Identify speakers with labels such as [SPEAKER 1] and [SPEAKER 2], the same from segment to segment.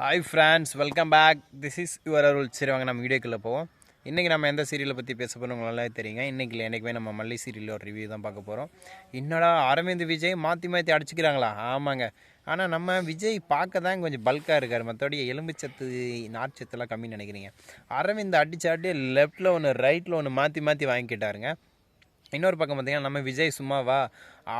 [SPEAKER 1] Hi friends welcome back this is your Arul சரி வாங்க நம்ம வீடியோக்குள்ளே போவோம். இன்றைக்கி நம்ம எந்த சீரியலை பற்றி பேச போகிறோம் உங்களுக்கு நல்லாவே தெரியுங்க. இன்றைக்கி இல்லை என்றைக்குமே நம்ம மல்லி சீரியல் ஒரு ரிவ்யூ தான் பார்க்க போகிறோம் என்னடா அரவிந்த் விஜய் மாற்றி மாற்றி அடிச்சுக்கிறாங்களா? ஆமாங்க. ஆனால் நம்ம விஜய் பார்க்க தான் கொஞ்சம் பல்காக இருக்கார். மற்றபடி எலும்புச்சத்து நார்ச்சத்துலாம் கம்மின்னு நினைக்கிறீங்க. அரவிந்த் அடிச்சு அடி லெஃப்ட்டில் ஒன்று ரைட்டில் ஒன்று மாற்றி மாற்றி வாங்கிக்கிட்டாருங்க. இன்னொரு பக்கம் பார்த்தீங்கன்னா நம்ம விஜய் சும்மாவா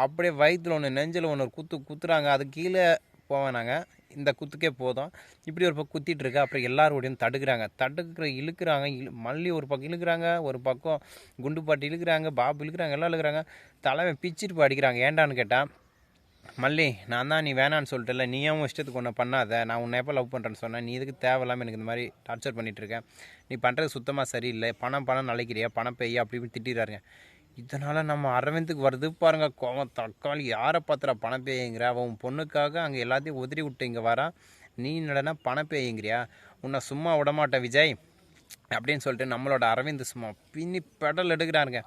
[SPEAKER 1] அப்படியே வயிற்றுல ஒன்று நெஞ்சில் ஒன்று குத்து குத்துறாங்க. அது கீழே போவேன் நாங்கள் இந்த குத்துக்கே போதும். இப்படி ஒரு பக்கம் குத்திட்டு இருக்கு. அப்புறம் எல்லாரோடையும் தடுக்கிறாங்க. தடுக்கிற இழுக்கிறாங்க. இழு மல்லி ஒரு பக்கம் இழுக்கிறாங்க. ஒரு பக்கம் குண்டு பாட்டு இழுக்கிறாங்க. பாபு இழுக்கிறாங்க. எல்லாம் இழுக்கிறாங்க. தலைவன் பிச்சிட்டு அடிக்கிறாங்க. ஏண்டான்னு கேட்டால் மல்லி நான் தான் நீ வேணான்னு சொல்லிட்டல நீ ஏன் இஷ்டத்துக்கு ஒன்று பண்ணாத. நான் உன்னை எப்போ லவ் பண்ணுறேன்னு சொன்னேன். நீ இதுக்கு தேவையில்லாமல் எனக்கு இந்த மாதிரி டார்ச்சர் பண்ணிகிட்ருக்கேன் நீ பண்ணுறது சுத்தமாக சரியில்லை. பணம் பணம் நிலைக்கிறியா பணம் பெய்யா? அப்படி இப்படி திட்டிடுறாருங்க. இதனால் நம்ம அரவிந்துக்கு வருது பாருங்க கோவம். தக்காளி யாரை பார்த்துறா பணம் பேய்ங்கிற? அவன் பொண்ணுக்காக அங்கே எல்லாத்தையும் உதறி விட்டு இங்கே வரான் நீ நடனா பணம் பேய்ங்கிறியா? உன்னை சும்மா விடமாட்டேன் விஜய் அப்படின்னு சொல்லிட்டு நம்மளோட அரவிந்த் சும்மா பின்னி பெடல் எடுக்கிறாருங்க.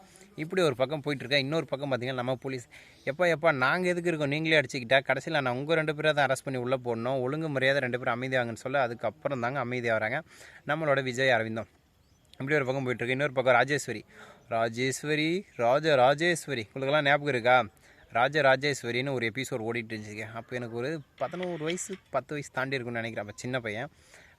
[SPEAKER 1] இப்படி ஒரு பக்கம் போயிட்டுருக்கேன் இன்னொரு பக்கம் பார்த்தீங்கன்னா நம்ம போலீஸ். எப்போ எப்போ நாங்கள் எதுக்கு இருக்கோம்? நீங்களே அடிச்சுக்கிட்டா? கடைசியில் நான் உங்கள் ரெண்டு பேரை தான் அரெஸ்ட் பண்ணி உள்ளே போடணும். ஒழுங்கு மரியாதை ரெண்டு பேரும் அமைதியாகன்னு சொல்ல அதுக்கப்புறம் தாங்க அமைதியாகிறாங்க நம்மளோட விஜய் அரவிந்தம். இப்படி ஒரு பக்கம் போயிட்டுருக்கு. இன்னொரு பக்கம் ராஜேஸ்வரி. ராஜேஸ்வரி ராஜ ராஜேஸ்வரி. உங்களுக்கெல்லாம் ஞாபகம் இருக்கா? ராஜ ராஜேஸ்வரின்னு ஒரு எபிசோட் ஓடிட்டு இருந்துச்சு அப்போ எனக்கு ஒரு பதினோரு வயசு பத்து வயசு தாண்டி இருக்குன்னு நினைக்கிறேன். அப்போ சின்ன பையன்.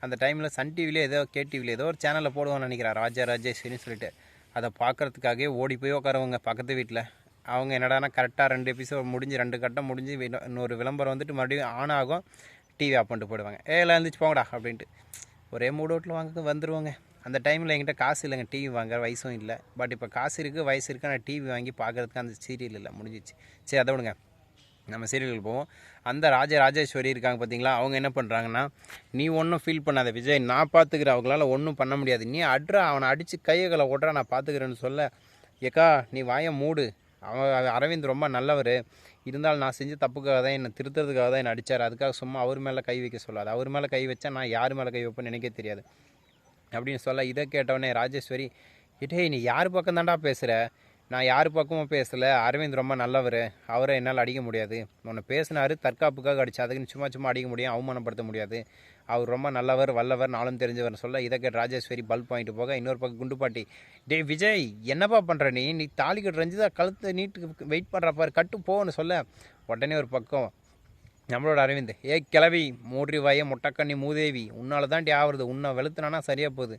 [SPEAKER 1] அந்த டைமில் சன் டிவிலே ஏதோ கே டிவியில் ஏதோ ஒரு சேனலில் போடுவான்னு நினைக்கிறேன். ராஜா ராஜேஸ்வரின்னு சொல்லிட்டு. அதை பார்க்குறதுக்காகவே ஓடி போய் உட்காரவங்க பக்கத்து வீட்டில் அவங்க என்னடானா கரெக்டாக ரெண்டு எபிசோட் முடிஞ்சு ரெண்டு கட்டம் முடிஞ்சு இன்னொரு விளம்பரம் வந்துட்டு மறுபடியும் ஆன் ஆகும். டிவி ஆஃப் பண்ணிட்டு போயிடுவாங்க. ஏ எல்லாம் போங்கடா அப்படின்ட்டு. ஒரே மூட் அவுட்டில் வாங்க வந்துடுவாங்க அந்த டைமில் என்கிட்ட காசு இல்லைங்க டிவி வாங்குற வயசும் இல்லை. பட் இப்போ காசு இருக்குது வயசு இருக்குது ஆனால் டிவி வாங்கி பார்க்குறதுக்கு அந்த சீரியல் இல்லை முடிஞ்சிச்சு. சரி அதை விடுங்க. நம்ம சீரியலுக்கு போவோம். அந்த ராஜ ராஜேஸ்வரி இருக்காங்க பார்த்தீங்களா அவங்க என்ன பண்ணுறாங்கன்னா நீ ஒன்றும் ஃபீல் பண்ணாத விஜய் நான் பார்த்துக்கிறேன் அவங்களால ஒன்றும் பண்ண முடியாது. நீ அட்ரா அவனை அடித்து கையகளை ஓட்டுறா நான் பார்த்துக்கிறேன்னு சொல்ல ஏக்கா நீ வாயை மூடு. அவன் அவன் அரவிந்த் ரொம்ப நல்லவர். இருந்தாலும் நான் செஞ்ச தப்புக்காக தான் என்னை திருத்துறதுக்காக தான் என்னை அடித்தார் அதுக்காக சும்மா அவர் மேலே கை வைக்க சொல்லாது. அவர் மேலே கை வச்சா நான் யார் மேலே கை வைப்பேன்னு எனக்கே தெரியாது. அப்படின்னு சொல்ல இதை கேட்டவொடனே ராஜேஸ்வரி டேய் நீ யார் பக்கம் தான்டா பேசுகிற நான் யார் பக்கமும் பேசலை. அரவிந்த் ரொம்ப நல்லவர். அவரை என்னால் அடிக்க முடியாது. உன்னை பேசினார் தற்காப்புக்காக அடிச்சு அதுக்குன்னு சும்மா சும்மா அடிக்க முடியும் அவமானப்படுத்த முடியாது. அவர் ரொம்ப நல்லவர் வல்லவர் நாளும் தெரிஞ்சவர் சொல்ல இதை கேட்டு ராஜேஸ்வரி பல்ப் வாங்கிட்டு போக இன்னொரு பக்கம் குண்டுப்பாட்டி டே விஜய் என்னப்பா பண்ணுற நீ? நீ தாலி கட்டு ரஞ்சிதா கழுத்து நீட்டுக்கு வெயிட் பண்ணுறப்பாரு கட்டு போன்னு சொல்ல. உடனே ஒரு பக்கம் நம்மளோட அரவிந்த் ஏ கிளவி மூன்றி வாய முட்டக்கண்ணி மூதேவி உன்னால் தாண்டி ஆவறது. உன்னை வெளுத்துனானா சரியாக போகுது.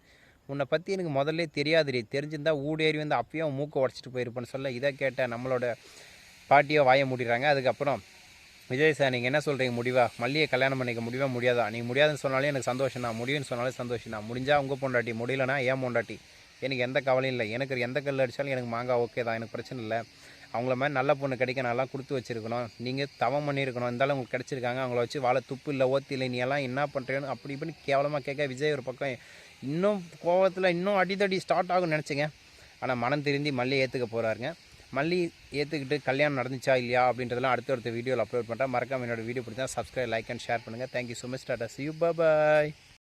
[SPEAKER 1] உன்னை பற்றி எனக்கு முதல்ல தெரியாதுடி. தெரிஞ்சிருந்தா ஊடேறி வந்து அப்பயே அவன் மூக்கை உடச்சிட்டு போயிருப்பேன்னு சொல்ல இதை கேட்ட நம்மளோட பாட்டியோ வாய மூடிடுறாங்க. அதுக்கப்புறம் விஜய் சார் நீங்கள் என்ன சொல்கிறீங்க முடிவா? மல்லியை கல்யாணம் பண்ணிக்க முடியவா முடியாதா? நீங்கள் முடியாதுன்னு சொன்னாலே எனக்கு சந்தோஷம் தான். முடியும்னு சொன்னாலே சந்தோஷம் தான். முடிஞ்சால் உங்கள் பொண்டாட்டி முடியலனா ஏன் பொண்டாட்டி. எனக்கு எந்த கவலையும் இல்லை. எனக்கு எந்த கல் அடித்தாலும் எனக்கு மாங்காய் ஓகே தான். எனக்கு பிரச்சனை இல்லை. அவங்கள மாதிரி நல்ல பொண்ணு கிடைக்க நல்லா கொடுத்து வச்சிருக்கணும். நீங்கள் தவம் பண்ணியிருக்கணும். இருந்தாலும் உங்களுக்கு கிடச்சிருக்காங்க. அவங்கள வச்சு வாழை துப்பு இல்லை ஓத்தி இல்லை நீ எல்லாம் என்ன பண்ணுறேன்னு அப்படி இப்படின்னு கேவலமாக கேட்க விஜய் ஒரு பக்கம் இன்னும் கோவத்தில் இன்னும் அடித்தடி ஸ்டார்ட் ஆகும்னு நினச்சிங்க. ஆனால் மனம் திருந்தி மல்லி ஏற்றுக்க போகிறாருங்க மல்லி ஏற்றுக்கிட்டு கல்யாணம் நடந்துச்சா இல்லையா அப்படின்றதெல்லாம் அடுத்தடுத்த வீடியோவில் அப்லோட் பண்ணுறேன் மறக்காம என்னோடய வீடியோ பிடிச்சா சப்ஸ்கிரைப் லைக் அண்ட் ஷேர் பண்ணுங்கள் thank you so much tata see you bye